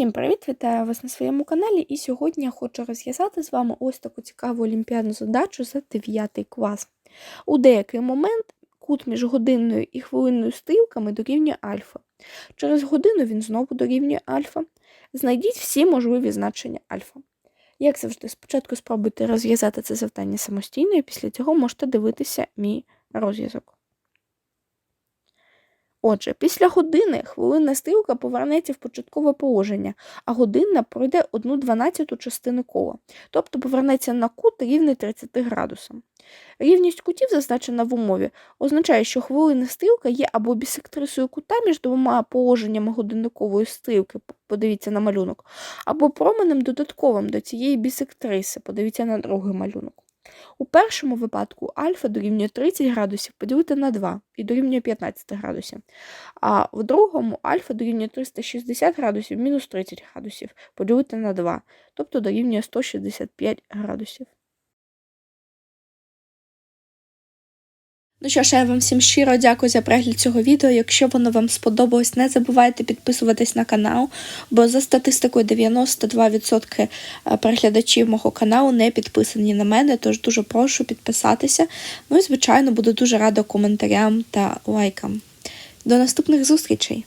Всім привіт! Вітаю вас на своєму каналі. І сьогодні я хочу розв'язати з вами ось таку цікаву олімпіадну задачу за 9 клас. У деякий момент кут між годинною і хвилинною стрілками дорівнює альфа. Через годину він знову дорівнює альфа. Знайдіть всі можливі значення альфа. Як завжди, спочатку спробуйте розв'язати це завдання самостійно, і після цього можете дивитися мій розв'язок. Отже, після години хвилинна стрілка повернеться в початкове положення, а годинна пройде 1 дванадцяту частину кола, тобто повернеться на кут рівний 30 градусам. Рівність кутів, зазначена в умові, означає, що хвилинна стрілка є або бісектрисою кута між двома положеннями годинникової стрілки, подивіться на малюнок, або променем додатковим до цієї бісектриси, подивіться на другий малюнок. У першому випадку альфа дорівнює 30 градусів поділити на 2 і дорівнює 15 градусів. А в другому альфа дорівнює 360 градусів мінус 30 градусів поділити на 2, тобто дорівнює 165 градусів. Ну що ж, я вам всім щиро дякую за перегляд цього відео. Якщо воно вам сподобалось, не забувайте підписуватись на канал, бо за статистикою 92% переглядачів мого каналу не підписані на мене, тож дуже прошу підписатися. Ну і, звичайно, буду дуже рада коментарям та лайкам. До наступних зустрічей!